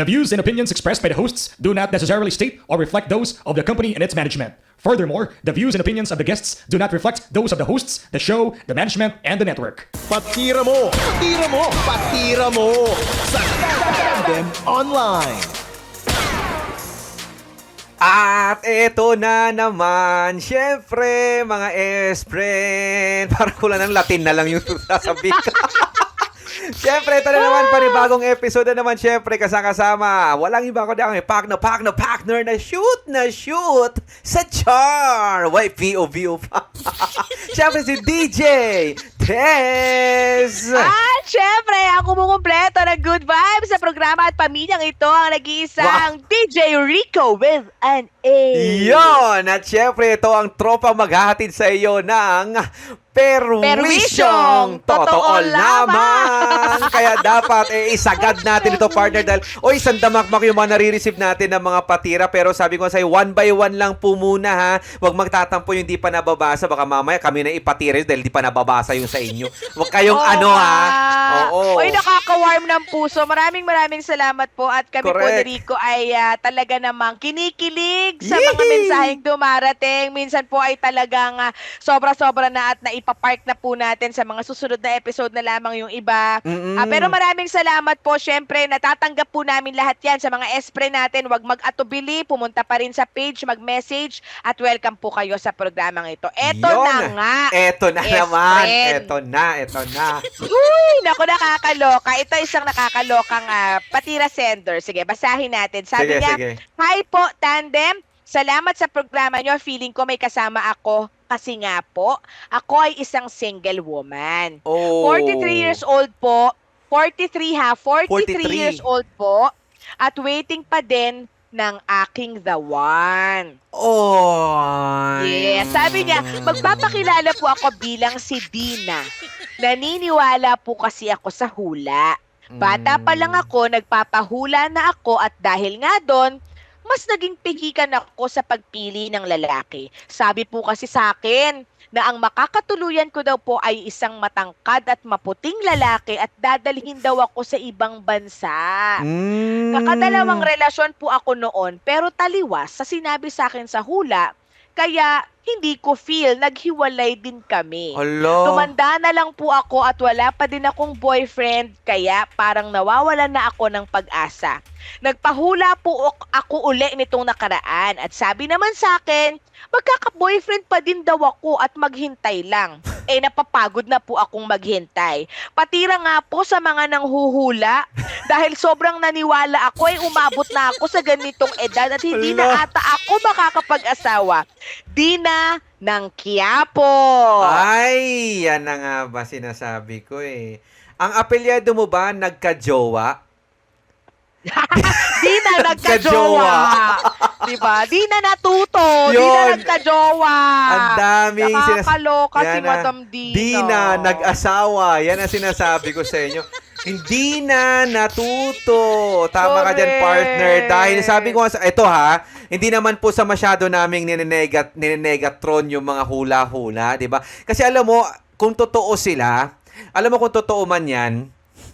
The views and opinions expressed by the hosts do not necessarily state or reflect those of the company and its management. Furthermore, the views and opinions of the guests do not reflect those of the hosts, the show, the management, and the network. Patira mo! Patira mo! Patira mo! Sa Tandem Online! At eto na naman, syempre, mga S-friend. Parang kulang ng Latin na lang yung sasabihin ko. Syempre, ito na naman, panibagong episode na naman, syempre, kasama-kasama. Walang iba ko dyan, pak na pak na partner na shoot na shoot sa char. Why, VO, pa. syempre, si DJ Tess. At syempre, ang kumukumpleto ng good vibes sa programa at pamilyang ito ang nag-iisang DJ Rico with an A. Yon! At syempre, ito ang tropa maghahatid sa iyo ng perwisyong totoo lamang. Kaya dapat eh, isagad natin ito, partner. Dahil, o isang damakmak yung mga nare-receive natin ng mga patira. Pero sabi ko sa'yo, one by one lang po muna ha. Huwag magtatampo yung di pa nababasa. Baka mamaya kami na ipatira yun dahil di pa nababasa yung sa inyo. Huwag kayong Oo ano ha. Oo. Uy, nakaka-warm ng puso. Maraming maraming salamat po. At kami po Correct. ni Rico ay ah, talaga namang kinikilig sa mga Yee! mensaheng dumarating. Minsan po ay talagang ah, sobra-sobra na at naipapark na po natin sa mga susunod na episode na lamang yung iba. Mm-mm. Ah, pero maraming salamat po. Siyempre, natatanggap po namin lahat yan sa mga espre natin. Huwag mag-atubili, pumunta pa rin sa page, mag-message, at welcome po kayo sa programang ito. Eto Yun. na nga. Eto na Yes, naman. Eto na, eto na. Uy, naku, nakakaloka. Ito isang nakakalokang ah, patira sender. Sige, basahin natin. Sabi Sige, niya, sige. Hi po, Tandem. Salamat sa programa nyo. Feeling ko may kasama ako. Kasi nga po, ako ay isang single woman. Oh. 43 years old po. 43 ha, 43, 43. years old po. At waiting pa din ng aking the one. Oh. Yes, sabi niya, magpapakilala po ako bilang si Dina. Naniniwala po kasi ako sa hula. Bata pa lang Mm. ako, nagpapahula na ako at dahil nga doon, mas naging pigikan ako sa pagpili ng lalaki. Sabi po kasi sa akin na ang makakatuluyan ko daw po ay isang matangkad at maputing lalaki at dadalhin daw ako sa ibang bansa. Mm. Nakadalawang relasyon po ako noon pero taliwas sa sinabi sa akin sa hula kaya hindi ko feel naghiwalay din kami. Hala. Tumanda na lang po ako at wala pa din akong boyfriend kaya parang nawawalan na ako ng pag-asa. Nagpahula po ak- ako uli nitong nakaraan at sabi naman sa akin, magkaka-boyfriend pa din daw ako at maghintay lang. Eh napapagod na po akong maghintay. Patira nga po sa mga nanghuhula dahil sobrang naniwala ako ay umabot na ako sa ganitong edad at hindi na ata ako makakapag-asawa. Dina ng Quiapo. Ay, yan na nga ba sinasabi ko eh. Ang apelyado mo ba nagka-jowa? Di na nagka-jowa. diba? Di na natuto. Di na Yun. nagka-jowa. Ang daming sinas- Nakakaloka si Yan na. Madam Dina. Di na nag-asawa. Yan ang sinasabi ko sa inyo. Hindi na natuto. Tama ka dyan, Correct. partner. Dahil sabi ko ito ha, hindi naman po sa masyado naming ninenegat, ninenegatron yung mga hula-hula, di ba? Kasi alam mo, kung totoo sila, alam mo kung totoo man yan,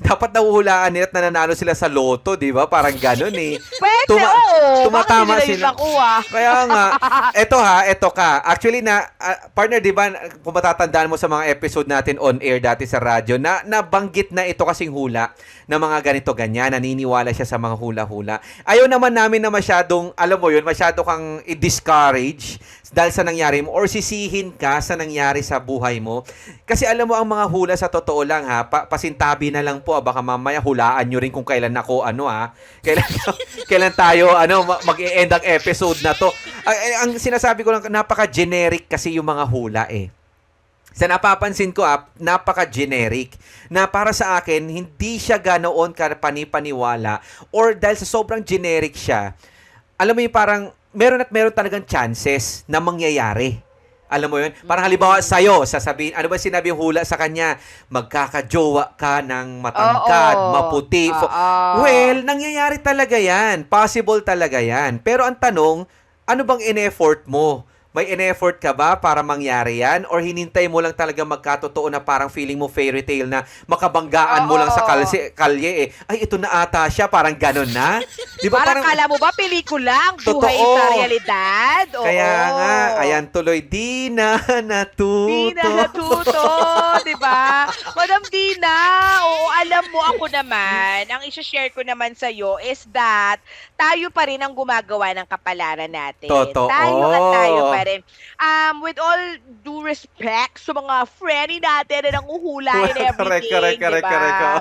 dapat nahuhulaan nila at nananalo sila sa loto, di ba? Parang ganun eh. Tuma- oo. tumatama Bakit sila. nakuha? Kaya nga, eto ha, eto ka. Actually na, ah, partner, di ba, kung matatandaan mo sa mga episode natin on air dati sa radyo, na nabanggit na ito kasing hula na mga ganito ganyan, naniniwala siya sa mga hula-hula. Ayaw naman namin na masyadong, alam mo yun, masyado kang i-discourage dahil sa nangyari mo or sisihin ka sa nangyari sa buhay mo. Kasi alam mo, ang mga hula sa totoo lang ha, pa- pasintabi na lang po, ah, baka mamaya hulaan nyo rin kung kailan ako, ano ha, kailan, kailan tayo, ano, ma- mag-e-end ang episode na to. Ang, ang sinasabi ko lang, napaka-generic kasi yung mga hula eh. Sa napapansin ko, ah, napaka-generic na para sa akin, hindi siya ganoon ka-panipaniwala or dahil sa sobrang generic siya, alam mo yung parang meron at meron talagang chances na mangyayari. Alam mo yun? Parang halimbawa sa'yo, sasabihin, ano ba sinabi yung hula sa kanya? Magkakajowa ka ng matangkad, Oo. maputi. Oo. Well, nangyayari talaga yan. Possible talaga yan. Pero ang tanong, ano bang in-effort mo? May in-effort ka ba para mangyari yan? Or hinintay mo lang talaga magkatotoo na parang feeling mo fairy tale na makabanggaan mo Oo. lang sa kalye, kalye eh. Ay, ito na ata siya, parang ganon na. Di ba Parang, kala mo ba pelikula ang buhay Totoo. sa realidad? Oo. Kaya nga, ayan tuloy, di na natuto. Dina natuto, di ba? Madam Dina, oo, alam mo ako naman, ang isi-share ko naman sa iyo is that tayo pa rin ang gumagawa ng kapalaran natin. Totoo. Tayo at tayo pa rin. Um, with all due respect sa mga friendly natin na nanguhula and everything, Correct, correct, correct, di ba? correct. oh.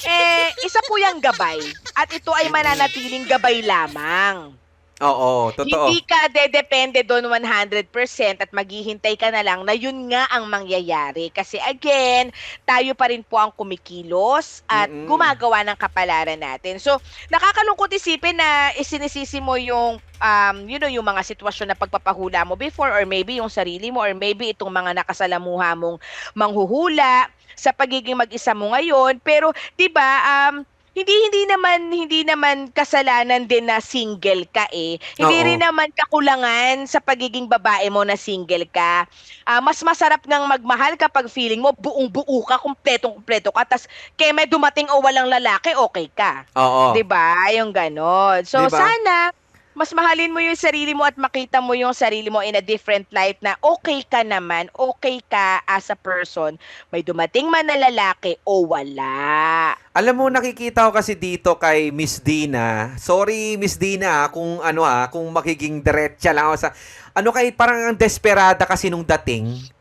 Eh, isa po yung gabay. At ito ay mananatiling gabay lamang. Oo, totoo. Hindi ka dedepende doon 100% at maghihintay ka na lang na yun nga ang mangyayari. Kasi again, tayo pa rin po ang kumikilos at Mm-mm. gumagawa ng kapalaran natin. So, nakakalungkot isipin na isinisisi mo yung um, you know, yung mga sitwasyon na pagpapahula mo before or maybe yung sarili mo or maybe itong mga nakasalamuha mong manghuhula sa pagiging mag-isa mo ngayon. Pero, 'di ba, um, hindi hindi naman hindi naman kasalanan din na single ka eh. Hindi Oo. rin naman kakulangan sa pagiging babae mo na single ka. Ah, mas masarap ngang magmahal kapag feeling mo buong buo ka, kumpletong kumpleto ka. Tas kaya may dumating o walang lalaki, okay ka. Oo. 'Di ba? Yung ganon. So Diba? sana mas mahalin mo yung sarili mo at makita mo yung sarili mo in a different light na okay ka naman, okay ka as a person. May dumating man na lalaki o wala. Alam mo, nakikita ko kasi dito kay Miss Dina. Sorry, Miss Dina, ah, kung ano ha, kung makiging diretsa lang ako sa... Ano kay, parang ang desperada kasi nung dating.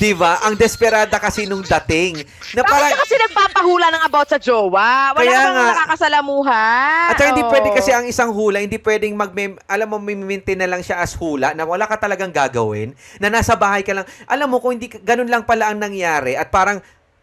'Di ba? Ang desperada kasi nung dating. Na Bakit parang... ka kasi nagpapahula ng about sa jowa? Wala Kaya ka bang nga. nakakasalamuha? At saka hindi Oo. pwede kasi ang isang hula, hindi pwedeng mag alam mo, may-maintain na lang siya as hula na wala ka talagang gagawin, na nasa bahay ka lang. Alam mo, kung hindi, ka- ganun lang pala ang nangyari at parang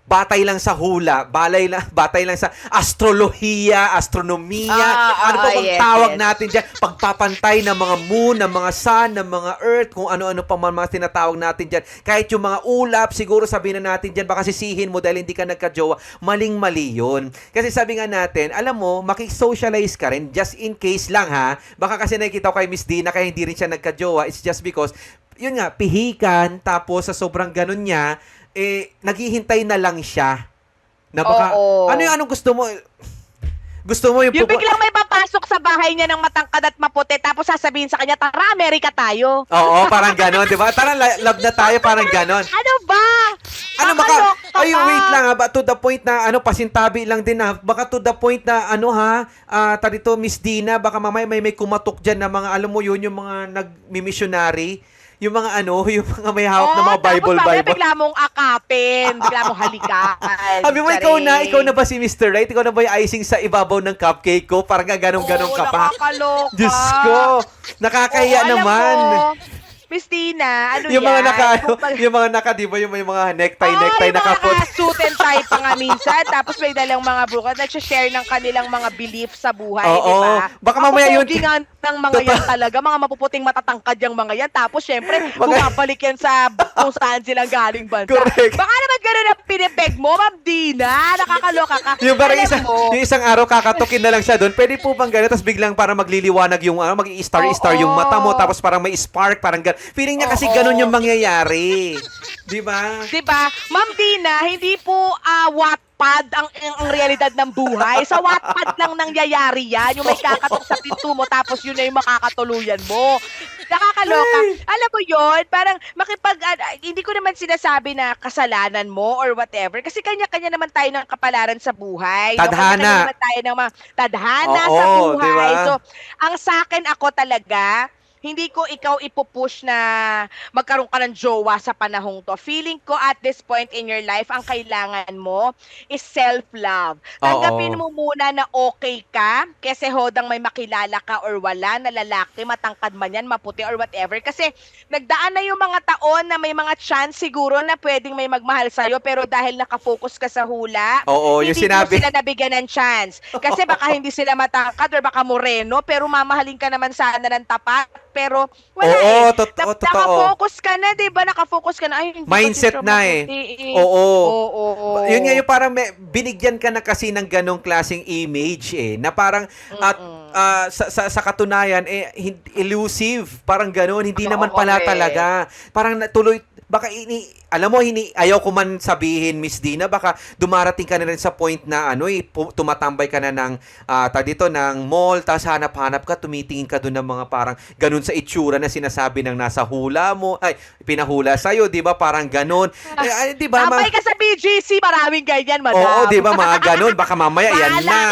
batay lang sa hula, balay lang, batay lang sa astrolohiya, astronomiya, Ah, ano pa ah, bang yes, tawag yes. natin dyan, pagpapantay ng mga moon, ng mga sun, ng mga earth, kung ano-ano pa man mga tinatawag natin dyan. Kahit yung mga ulap, siguro sabihin na natin dyan, baka sisihin mo dahil hindi ka nagka-jowa, maling-mali yun. Kasi sabi nga natin, alam mo, makisocialize ka rin, just in case lang ha, baka kasi nakikita ko kay Miss Dina kaya hindi rin siya nagka-jowa, it's just because, yun nga, pihikan, tapos sa sobrang ganun niya, eh, naghihintay na lang siya. Na baka, Oo. ano yung anong gusto mo? Gusto mo yung, Yung pupu- biglang may papasok sa bahay niya ng matangkad at maputi tapos sasabihin sa kanya, tara, Amerika tayo. Oo, parang ganon, di ba? Tara, la- love na tayo, parang ganon. Ano ba? Ano baka, Kakaloka ay, ka. wait lang ha, ba, to the point na, ano, pasintabi lang din ha, baka to the point na, ano ha, ah, tarito, Miss Dina, baka mamaya may, may kumatok dyan na mga, alam mo yun, yung mga nag-missionary, yung mga ano, yung mga may hawak na mga tapos Bible, mamaya Bible. bigla mong akapin, bigla mong halikan. Sabi mo, ikaw na, ikaw na ba si Mr. Right? Ikaw na ba yung icing sa ibabaw ng cupcake ko? Parang nga ganong-ganon Oo, ka pa. nakakaloka. Diyos ko, nakakahiya Oo, alam naman. Mo, Miss Tina, ano yung mga yan? naka, Kung pag- yung mga naka, di ba, yung, may mga necktie, Oo, necktie yung mga nakapot. suit and tie pa nga minsan. Tapos may dalang mga bukas. Nagsashare ng kanilang mga belief sa buhay, Oo. di ba? Baka mamaya yun- Mapupugi nga ng mga yan talaga. Mga mapuputing matatangkad yung mga yan. Tapos syempre, bumabalik yan sa kung saan silang galing bansa. Correct. Baka naman gano'n ang pinipeg mo, Ma'am Dina. Nakakaloka ka. Yung parang Alam isang, mo, yung isang araw kakatukin na lang siya doon. Pwede po bang gano'n? Tapos biglang parang magliliwanag yung, ano, mag-i-star-star yung mata mo. Tapos parang may spark, parang gano'n. Feeling niya kasi Oo. gano'n yung mangyayari. Di ba? Di ba? Ma'am Dina, hindi po ah, Wattpad ang, ang, ang realidad ng buhay. Sa Wattpad lang nangyayari yan. Yung may kakatok sa pinto mo tapos yun na yung makakatuluyan mo. Nakakaloka. Alam mo yon parang makipag, ah, hindi ko naman sinasabi na kasalanan mo or whatever. Kasi kanya-kanya naman tayo ng kapalaran sa buhay. No? Tadhana. Kanya-kanya naman tayo ng mga tadhana Oo, sa buhay. di ba? So, ang sa akin ako talaga, hindi ko ikaw ipupush na magkaroon ka ng jowa sa panahong to. Feeling ko at this point in your life, ang kailangan mo is self-love. Tanggapin mo muna na okay ka kasi hodang may makilala ka or wala na lalaki, matangkad man yan, maputi or whatever. Kasi nagdaan na yung mga taon na may mga chance siguro na pwedeng may magmahal sa'yo pero dahil nakafocus ka sa hula, Oo, yung hindi sinabi. mo sila nabigyan ng chance. Kasi baka hindi sila matangkad or baka moreno, pero mamahalin ka naman sana ng tapat. Pero wala Oo, eh. totoo, Na- totoo. Nakafocus ka na, di ba? Nakafocus ka na. Ay, hindi Mindset na eh. mabuti. Oo. Oo, oo, oo. Yun nga yung parang may, binigyan ka na kasi ng ganong klaseng image eh. Na parang, at ah, sa, sa, sa katunayan, eh, hin- elusive. Parang ganun. Hindi Oo, naman pala correct. talaga. Parang natuloy, baka ini, alam mo, hini, ayaw ko man sabihin, Miss Dina, baka dumarating ka na rin sa point na ano, eh, tumatambay ka na ng, ah, tag dito, ng mall, tapos hanap-hanap ka, tumitingin ka doon ng mga parang ganun sa itsura na sinasabi ng nasa hula mo, ay, pinahula sa'yo, di ba? Parang ganun. Eh, ay, di ba? ma- Tambay ka sa BGC, maraming ganyan, madam. Oo, di ba? Mga ganun. Baka mamaya, yan na.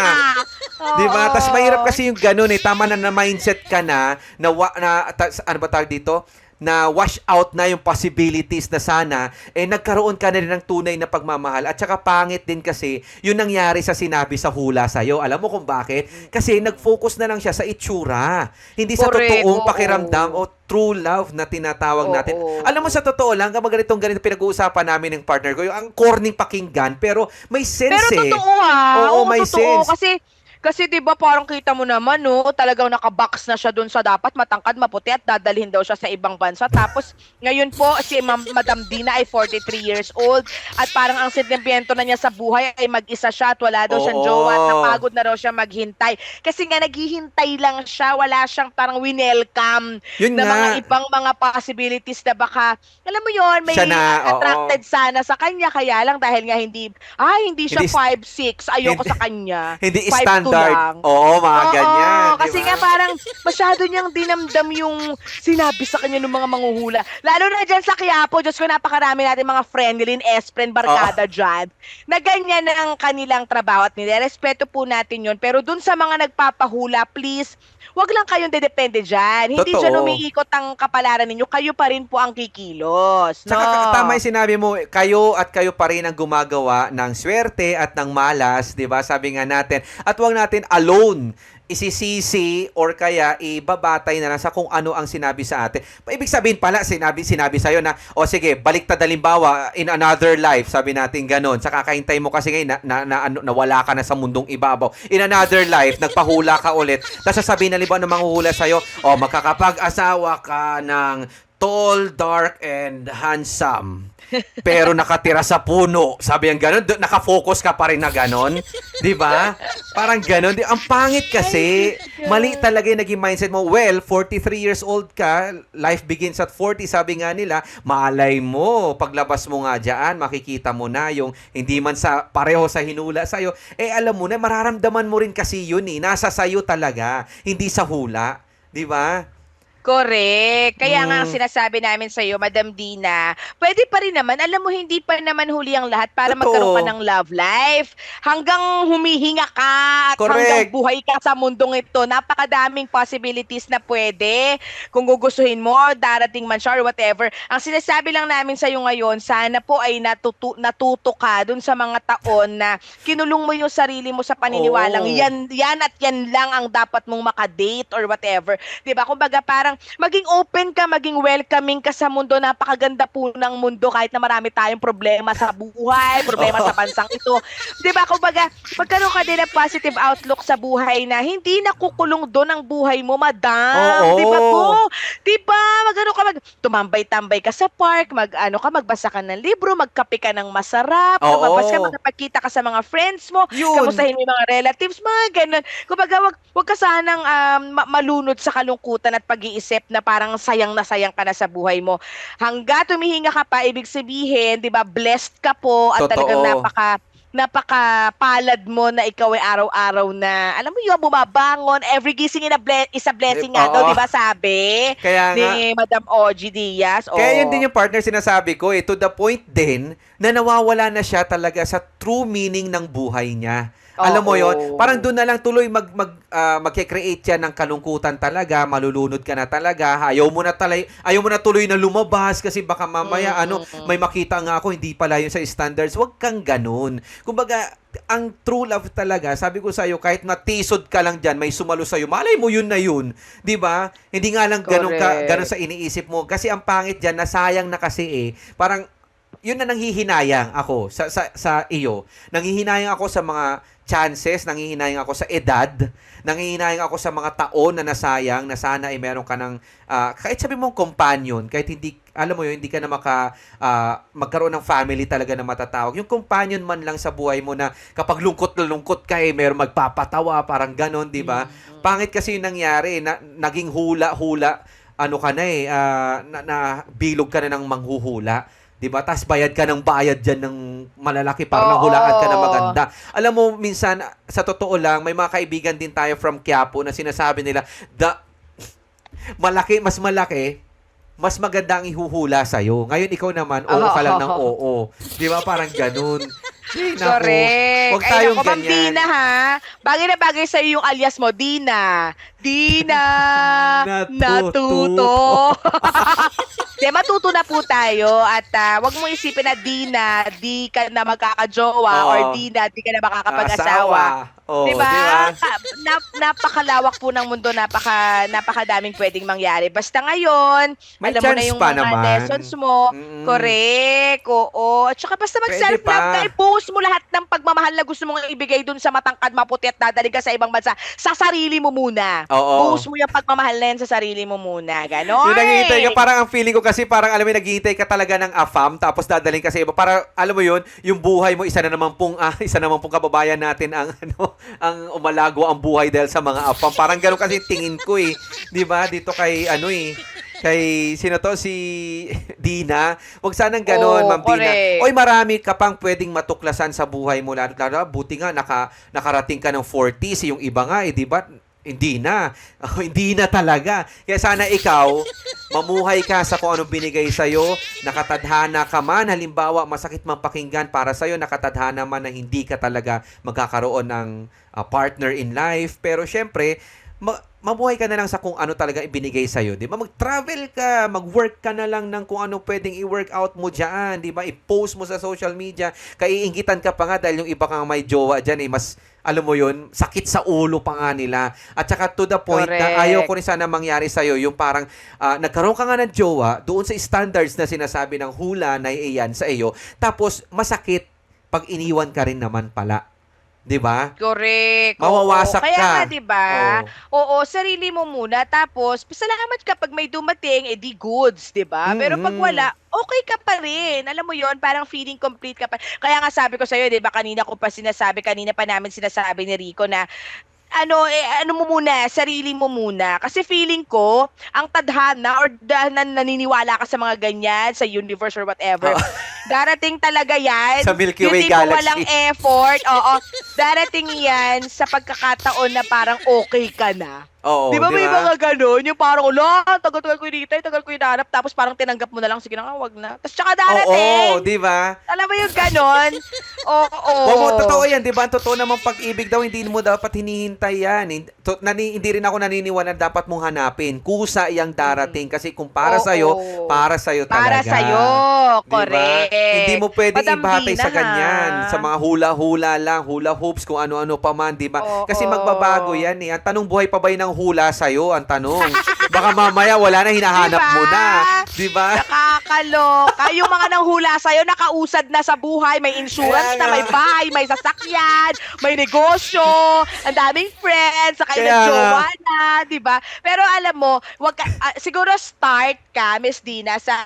Di ba? Tapos mahirap kasi yung ganun eh. Tama na na mindset ka na, na, na ta, ano ba tawag dito? Na wash out na yung possibilities na sana, eh nagkaroon ka na rin ng tunay na pagmamahal. At saka pangit din kasi yung nangyari sa sinabi sa hula sa'yo. Alam mo kung bakit? Kasi nag-focus na lang siya sa itsura. Hindi sa Correct, totoong oo. pakiramdam o true love na tinatawag Oo. natin. Alam mo sa totoo lang, kapag ganitong ganito pinag-uusapan namin ng partner ko, yung ang corning pakinggan, pero may sense Pero eh. totoo ha. Oo, Oo, may totoo. sense. Kasi, kasi 'di ba parang kita mo naman no, talagang nakabox na siya doon sa dapat matangkad, maputi at dadalhin daw siya sa ibang bansa. Tapos ngayon po si Ma'am, Madam Dina ay 43 years old at parang ang sentimiento na niya sa buhay ay mag-isa siya at wala daw siyang Oo. jowa at napagod na raw siya maghintay. Kasi nga naghihintay lang siya, wala siyang parang winelcome Yun na nga. mga ibang mga possibilities na baka, alam mo yon may Siya na, oo. attracted sana sa kanya, kaya lang dahil nga hindi, ah, hindi siya Hindi- 5'6", ayoko Hindi- sa kanya. Hindi 5'2" standard. lang. Oo, mga Oo, ganyan. di kasi ba? nga parang masyado niyang dinamdam yung sinabi sa kanya ng mga manguhula. Lalo na dyan sa Quiapo, Diyos ko, napakarami natin mga friendly, S-friend, barkada dyan, na ganyan na ang kanilang trabaho at nilerespeto po natin yun. Pero dun sa mga nagpapahula, please, wag lang kayong dedepende dyan. Hindi Totoo. dyan umiikot ang kapalaran ninyo. Kayo pa rin po ang kikilos. No? Saka tama yung sinabi mo, kayo at kayo pa rin ang gumagawa ng swerte at ng malas, 'di ba? Sabi nga natin. At wag natin alone isisisi or kaya ibabatay na lang sa kung ano ang sinabi sa atin. Ibig sabihin pala, sinabi, sinabi sa'yo na, o sige, baliktad halimbawa, in another life, sabi natin ganon. Sa kakahintay mo kasi ngayon, na, na, na, ano, nawala ka na sa mundong ibabaw. In another life, nagpahula ka ulit. Tapos sasabihin na liba ng manghuhula sa'yo, o makakapag-asawa ka ng tall, dark, and handsome. Pero nakatira sa puno. Sabi ang ganun, nakafocus ka pa rin na ganun. Di ba? Parang ganun. Di, ang pangit kasi, mali talaga yung naging mindset mo. Well, 43 years old ka, life begins at 40, sabi nga nila, malay mo, paglabas mo nga dyan, makikita mo na yung hindi man sa pareho sa hinula sa'yo. Eh, alam mo na, mararamdaman mo rin kasi yun eh. Nasa sayo talaga, hindi sa hula. Di ba? Correct. Kaya nga ang Mm. sinasabi namin sa iyo, Madam Dina, pwede pa rin naman, alam mo, hindi pa naman huli ang lahat para Totoo. magkaroon ka ng love life. Hanggang humihinga ka at Correct. hanggang buhay ka sa mundong ito, napakadaming possibilities na pwede. Kung gugustuhin mo, darating man siya or whatever. Ang sinasabi lang namin sa iyo ngayon, sana po ay natutu- natuto ka dun sa mga taon na kinulong mo yung sarili mo sa paniniwalang Oo. yan, yan at yan lang ang dapat mong makadate or whatever. 'Di ba? Kumbaga parang maging open ka, maging welcoming ka sa mundo. Napakaganda po ng mundo kahit na marami tayong problema sa buhay, problema sa bansang ito. 'Di ba? Kumbaga, magkaroon ka din ng positive outlook sa buhay na hindi nakukulong doon ang buhay mo, madam. Oo. 'Di ba po? 'Di ba? Magano ka mag tumambay-tambay ka sa park, mag ano ka, magbasa ka ng libro, magkape ka ng masarap, Oo. lumabas ka, magkapagkita ka sa mga friends mo, Yun. kamustahin mo yung mga relatives, mga ganun. Kumbaga, wag, wag ka sanang um, ma- malunod sa kalungkutan at pag-iisip na parang sayang na sayang ka na sa buhay mo. Hangga tumihinga ka pa, ibig sabihin, di ba, blessed ka po at Totoo. talagang napaka napaka-palad mo na ikaw ay araw-araw na, alam mo yun, bumabangon, every gising in a ble- is a blessing nga daw, oo. di ba sabi? Kaya nga, Ni Madam Ogie Diaz. Kaya yun Oo. din yung partner sinasabi ko eh, to the point din na nawawala na siya talaga sa true meaning ng buhay niya. Alam mo yon parang doon na lang tuloy mag, mag, ah, magke-create siya ng kalungkutan talaga, malulunod ka na talaga, ayaw mo na, talay, ayaw mo na tuloy na lumabas kasi baka mamaya Mm, ano, may makita nga ako, hindi pala yun sa standards. Huwag kang ganun. Kumbaga, ang true love talaga, sabi ko sa'yo, kahit matisod ka lang dyan, may sumalo sa'yo, malay mo yun na yun. 'Di ba? Hindi nga lang ganun, ka, ganun sa iniisip mo. Kasi ang pangit dyan, nasayang na kasi eh. Parang, yun na nanghihinayang ako sa, sa, sa iyo. Nanghihinayang ako sa mga chances, nanghihinayang ako sa edad, nanghihinayang ako sa mga taon na nasayang na sana ay meron ka ng, ah, kahit sabi mong companion, kahit hindi, alam mo yun, hindi ka na maka, ah, magkaroon ng family talaga na matatawag. Yung companion man lang sa buhay mo na kapag lungkot na lungkot ka eh, meron magpapatawa, parang ganon, di ba? Pangit kasi yung nangyari, na, naging hula-hula, ano ka na eh, ah, na, na bilog ka na ng manghuhula. 'Di ba? Tapos bayad ka ng bayad diyan ng malalaki para Oo. hulaan ka na maganda. Alam mo, minsan, sa totoo lang, may mga kaibigan din tayo from Quiapo na sinasabi nila, the, malaki, mas malaki, mas maganda ang ihuhula sa'yo. Ngayon, ikaw naman, oo ka lang ng oo. Di ba? Parang ganun. Ay, naku. Correct. Huwag tayong Ay, naku, Ma'am ganyan. Dina, ha? Bagay na bagay sa'yo yung alias mo, Dina. Dina. Natuto. natuto. Di, matuto na po tayo at ah, wag mo isipin na Dina, di ka na magkakajowa Oo. or Dina, di ka na makakapag-asawa. Oo, Di ba? di ba? Ka- na- napakalawak po ng mundo, napaka napakadaming pwedeng mangyari. Basta ngayon, May alam mo na yung mga naman. lessons mo. Mm. Correct. Oo. At saka basta mag-self-love ka, i-post mo lahat ng pagmamahal na gusto mong ibigay dun sa matangkad maputi at dadaling ka sa ibang bansa. Sa sarili mo muna. Oo. Post mo yung pagmamahal na yan sa sarili mo muna. Ganon. Yung naghihintay ka, parang ang feeling ko kasi parang alam mo, yung naghihintay ka talaga ng afam tapos dadaling ka sa iba. Para alam mo yun, yung buhay mo, isa na naman pong, ah, isa naman pong kababayan natin ang, ano, ang umalago ang buhay dahil sa mga afam. Parang gano'n kasi tingin ko eh. Di ba? Dito kay, ano eh, kay sino to si Dina. Wag sanang ganoon, Oo, Ma'am Dina. Oy, marami ka pang pwedeng matuklasan sa buhay mo. Lalo, lalo buti nga naka nakarating ka ng 40s, yung iba nga eh, 'di ba? Hindi na. Oh, hindi na talaga. Kaya sana ikaw, mamuhay ka sa kung anong binigay sa'yo, nakatadhana ka man, halimbawa, masakit man pakinggan para sa'yo, nakatadhana man na hindi ka talaga magkakaroon ng ah, partner in life. Pero syempre, ma- mabuhay ka na lang sa kung ano talaga ibinigay sa'yo, di ba? Mag-travel ka, mag-work ka na lang ng kung ano pwedeng i-work out mo dyan, di ba? I-post mo sa social media, kaiingitan ka pa nga dahil yung iba kang may jowa dyan, eh, mas, alam mo yun, sakit sa ulo pa nga nila. At saka to the point Correct. na ayaw ko rin sana mangyari sa'yo, yung parang ah, nagkaroon ka nga ng jowa, doon sa standards na sinasabi ng hula na iyan sa iyo, tapos masakit pag iniwan ka rin naman pala. Di ba? Correct. Mawawasak Oo. Kaya ka. nga, di ba? Oo, sarili mo muna. Tapos, salamat kapag may dumating, edi goods, di ba? Pero pag wala, okay ka pa rin. Alam mo yon parang feeling complete ka pa. Kaya nga sabi ko sa'yo, di ba, kanina ko pa sinasabi, kanina pa namin sinasabi ni Rico na, ano, eh, ano mo muna, sarili mo muna. Kasi feeling ko, ang tadhana or da, nan, naniniwala ka sa mga ganyan, sa universe or whatever, Oo. darating talaga yan. Sa Milky Way Galaxy. walang effort. Oo. Darating yan sa pagkakataon na parang okay ka na. Oo, di ba may mga ganun? Yung parang, ala, tagal-tagal ko yung tagal ko yung nahanap, tapos parang tinanggap mo na lang, sige na nga, wag na. Tapos tsaka Oo, darating. di ba? Alam mo yung ganun? Oo. Oo, totoo yan, di ba? Ang totoo namang pag-ibig daw, hindi mo dapat hinihintay yan. Hindi, to- nani, hindi rin ako naniniwala na dapat mong hanapin. Kusa iyang darating. Kasi kung para Oo. sa'yo, para sa'yo talaga. Para sa'yo. Correct. Hindi mo pwedeng Madam ibatay sa ganyan. ha? Sa mga hula-hula lang, hula hoops, kung ano-ano pa man, di ba? Oo. Kasi magbabago yan eh. Ang tanong, buhay pa ba yun ng hula sa'yo? Ang tanong. Baka mamaya wala na, hinahanap Diba? mo na. Di ba? Nakakaloka. Yung mga nanghula sa'yo, nakausad na sa buhay. May insurance Kaya na, nga. may bahay, may sasakyan, may negosyo, ang daming friends, saka Kaya nagjowa na, di ba? Pero alam mo, wag ka, ah, siguro start ka, Miss Dina, sa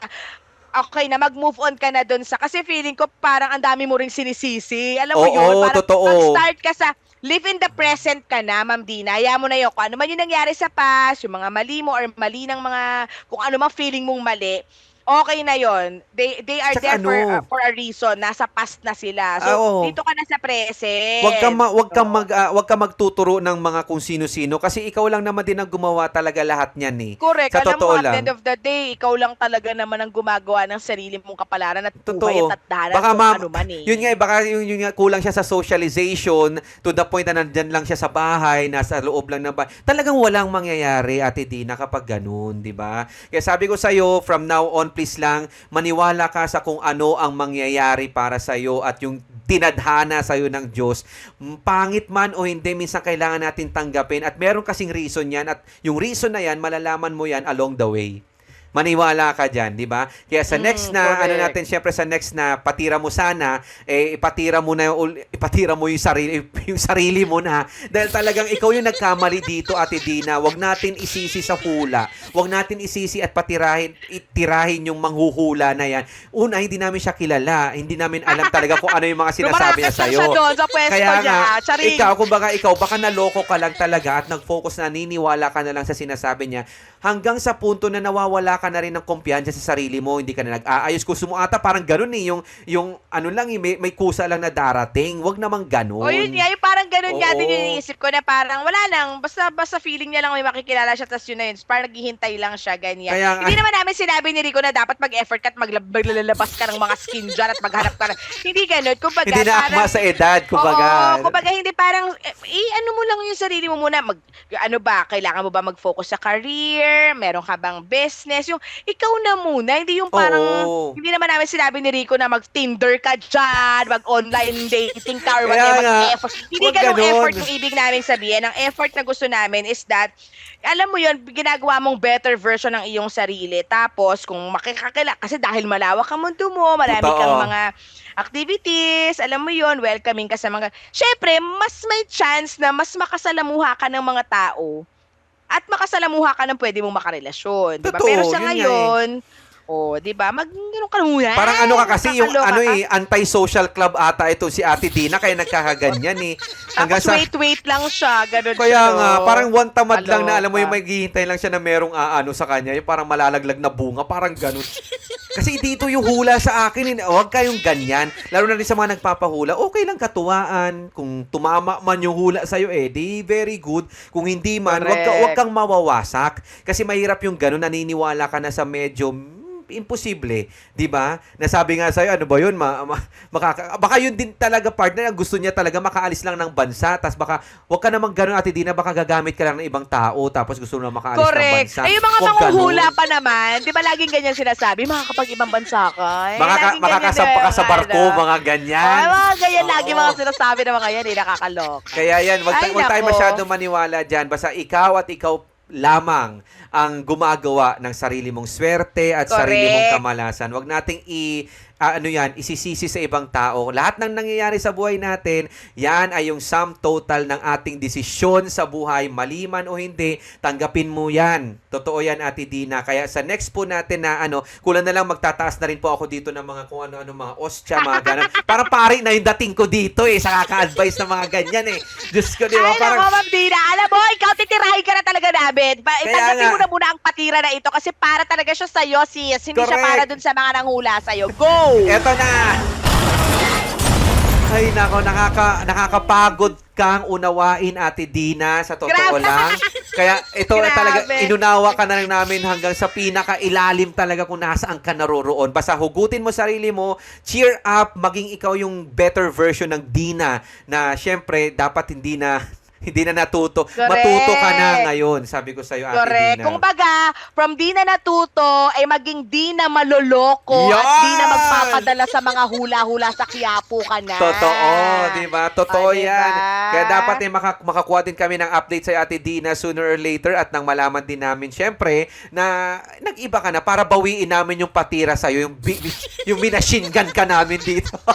okay na mag-move on ka na doon sa kasi feeling ko parang ang dami mo ring sinisisi. Alam mo Oo, yun, parang totoo. mag-start ka sa live in the present ka na, Ma'am Dina. Hayaan mo na yun. Kung ano man yung nangyari sa past, yung mga mali mo or mali ng mga, kung ano man feeling mong mali, okay na yon. They they are Tsaka there for ano? uh, for a reason. Nasa past na sila. So Ah, oo. dito ka na sa present. Wag kang ma- wag kang mag ah, wag kang magtuturo ng mga kung sino-sino kasi ikaw lang naman din ang gumawa talaga lahat niyan eh. Correct. Sa Alam totoo mo, at lang. the end of the day, ikaw lang talaga naman ang gumagawa ng sarili mong kapalaran at buhay Totoo. at tadhana Baka kung ma- ano man eh. Yun nga, eh, baka yun, yun nga, kulang siya sa socialization to the point na nandyan lang siya sa bahay, nasa loob lang ng bahay. Talagang walang mangyayari, Ate Dina, kapag ganun, di ba? Kaya sabi ko sa'yo, from now on, please lang, maniwala ka sa kung ano ang mangyayari para sa'yo at yung tinadhana sa'yo ng Diyos. Pangit man o hindi, minsan kailangan natin tanggapin at meron kasing reason yan at yung reason na yan, malalaman mo yan along the way. Maniwala ka dyan, di ba? Kaya sa Mm, next na, ano correct. natin, syempre sa next na patira mo sana, eh, ipatira mo na, ipatira mo yung sarili, yung sarili mo na. Dahil talagang ikaw yung nagkamali dito, Ate Dina. Huwag natin isisi sa hula. Huwag natin isisi at patirahin, itirahin yung manghuhula na yan. Una, hindi namin siya kilala. Hindi namin alam talaga kung ano yung mga sinasabi niya siya doon sa Kaya nga, Charing. ikaw, kumbaga ikaw, baka naloko ka lang talaga at nag-focus na niniwala ka na lang sa sinasabi niya hanggang sa punto na nawawala ka na rin ng kumpiyansa sa sarili mo, hindi ka na nag-aayos. Gusto mo ata parang ganun eh, yung, yung ano lang, eh, may, may kusa lang na darating. Wag namang ganun. O yun nga, yung parang ganun nga din yung iniisip ko na parang wala lang, basta basta feeling niya lang may makikilala siya, tas yun na yun. Parang naghihintay lang siya, ganyan. Kaya Hindi naman namin sinabi ni Rico na dapat mag-effort ka at maglab- maglalabas ka ng mga skin dyan at maghanap ka ng... Hindi ganun. Kumbaga, hindi na akma parang... sa edad, kumbaga. Oo, kumbaga hindi parang, eh, eh, ano mo lang yung sarili mo muna, mag, ano ba, kailangan mo ba mag-focus sa career, meron ka bang business, yung ikaw na muna, hindi yung parang, Oo. hindi naman namin sinabi ni Rico na mag-Tinder ka dyan, mag-online dating ka, or Kaya whatever, nga, mag-effort. Hindi wag ganong ganon. effort yung ibig namin sabihin. Ang effort na gusto namin is that, alam mo yun, ginagawa mong better version ng iyong sarili. Tapos, kung makikakila, kasi dahil malawak ang mundo mo, marami Totoo. kang mga activities, alam mo yon welcoming ka sa mga... Syempre, mas may chance na mas makasalamuha ka ng mga tao at makasalamuha ka ng pwede mong makarelasyon. Diba? Totoo, Pero sa yun oh, di ba? Mag ganun ka muna. Parang ano ka kasi, yung ano ka. eh, anti-social club ata ito si Ate Dina, kaya nagkakaganyan eh. Hanggang Tapos sa... wait, wait lang siya. Ganun Kaya siya, nga, parang one tamad lang na alam mo yung maghihintay lang siya na merong aano sa kanya, yung parang malalaglag na bunga, parang ganun. Kasi dito yung hula sa akin, eh, huwag kayong ganyan. Lalo na rin sa mga nagpapahula, okay lang katuwaan. Kung tumama man yung hula sa'yo, eh, di very good. Kung hindi man, wag, ka, Correct. wag kang mawawasak. Kasi mahirap yung ganun, naniniwala ka na sa medyo imposible, 'di ba? Nasabi nga sa'yo, ano ba 'yun? Ma, ma- makaka, baka yun din talaga partner, ang gusto niya talaga makaalis lang ng bansa, tapos baka wag ka namang gano'n Ate Dina, baka gagamit ka lang ng ibang tao tapos gusto mo na makaalis ng Correct. bansa. Eh, yung mga manghuhula ganun. pa naman, di ba laging ganyan sinasabi, makakapag ibang bansa ka. Eh, Makaka, laging makakasampa ganyan ka sa eh, barko, ano. mga ganyan. Ay, mga ganyan lagi Oo. mga sinasabi ng mga yan, eh, nakakalok. Kaya yan, wag, Ay, wag tayo nako. masyado maniwala dyan. Basta ikaw at ikaw lamang ang gumagawa ng sarili mong swerte at sarili mong Correct. kamalasan. Wag nating i ah, ano yan, isisisi sa ibang tao. Lahat ng nangyayari sa buhay natin, yan ay yung sum total ng ating desisyon sa buhay, maliman o hindi, tanggapin mo yan. Totoo yan, Ate Dina. Kaya sa next po natin na ano, kulang na lang magtataas na rin po ako dito ng mga kung ano-ano, mga ostya, mga ganun. Parang pari na yung dating ko dito eh, sa kaka-advise ng mga ganyan eh. Diyos ko, di ba? Ay, Parang, nako, Ma'am Dina. Alam mo, ikaw titirahin ka na talaga namin. Pa, tanggapin nga. mo na muna ang patira na ito kasi para talaga siya sa'yo, sis. Hindi siya Correct. para dun sa mga nanghula sa'yo. Go! Eto na! Ay, nako, nakaka, nakakapagod kang unawain, Ate Dina, sa totoo Grabe. lang. Kaya ito Grabe. talaga, inunawa ka na lang namin hanggang sa pinakailalim talaga kung nasaan ka naroroon. Basta hugutin mo sarili mo, cheer up, maging ikaw yung better version ng Dina na syempre dapat hindi na hindi na natuto. Correct. Matuto ka na ngayon, sabi ko sa'yo, Ate Correct. Dina. Kung baga, from di na natuto, ay maging di na maloloko at di na Yan! magpapadala sa mga hula-hula sa Quiapo ka na. Totoo, di ba? Totoo Ah, diba? yan. Kaya dapat eh, maka- makakuha din kami ng update sa Ate Dina sooner or later at nang malaman din namin, syempre, na nag-iba ka na para bawiin namin yung patira sa'yo, yung, bi- yung minashine gun ka namin dito.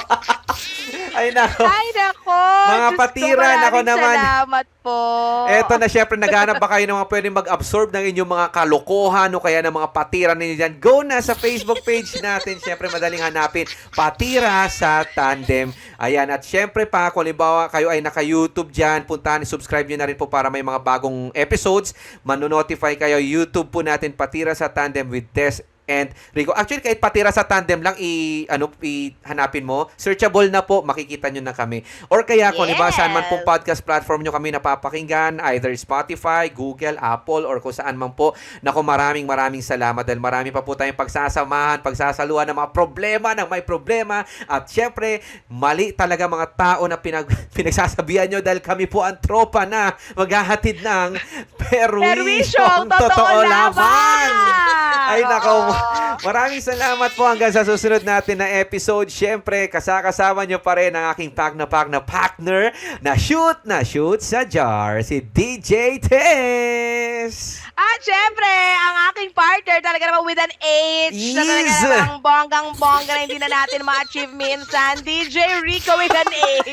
Ay, nako. Ay, nako. Mga Diyos ko, patira, nako maraming naman. Salamat po. Eto na, syempre, naghanap ba kayo ng mga pwedeng mag-absorb ng inyong mga kalokohan o kaya ng mga patira ninyo dyan? Go na sa Facebook page natin. Syempre, madaling hanapin. Patira sa Tandem. Ayan, at syempre pa, kung halimbawa kayo ay naka-YouTube dyan, puntahan, subscribe nyo na rin po para may mga bagong episodes. Manonotify kayo. YouTube po natin, Patira sa Tandem with Des and Rico. Actually, kahit patira sa tandem lang, i, ano, i hanapin mo, searchable na po, makikita nyo na kami. Or kaya, kung yes. saan man pong Yes. podcast platform nyo kami napapakinggan, either Spotify, Google, Apple, or kung saan man po. Nako, maraming maraming salamat dahil marami pa po tayong pagsasamahan, pagsasaluhan ng mga problema, ng may problema. At syempre, mali talaga mga tao na pinag, pinagsasabihan nyo dahil kami po ang tropa na maghahatid ng Perwisyong, totoo, totoo lamang. lamang. Ay, nako. Maraming salamat po hanggang sa susunod natin na episode. Siyempre, kasakasama nyo pa rin ang aking pack na pack na partner na shoot na shoot sa jar, si DJ Tess. At syempre, ang aking partner talaga naman with an H na talaga Yes. namang bonggang-bongga na hindi na natin ma-achieve minsan. DJ Rico with an H.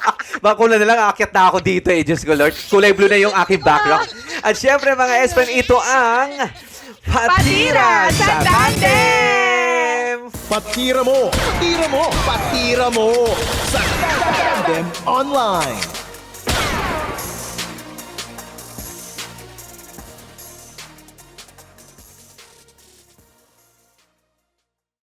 Bakula na lang, aakyat na ako dito eh. Diyos ko Lord. Kulay blue na yung aking background. At syempre mga Espen, ito ang Patira sa! Tandem! Patira mo, patira mo, patira mo sa Tandem Online.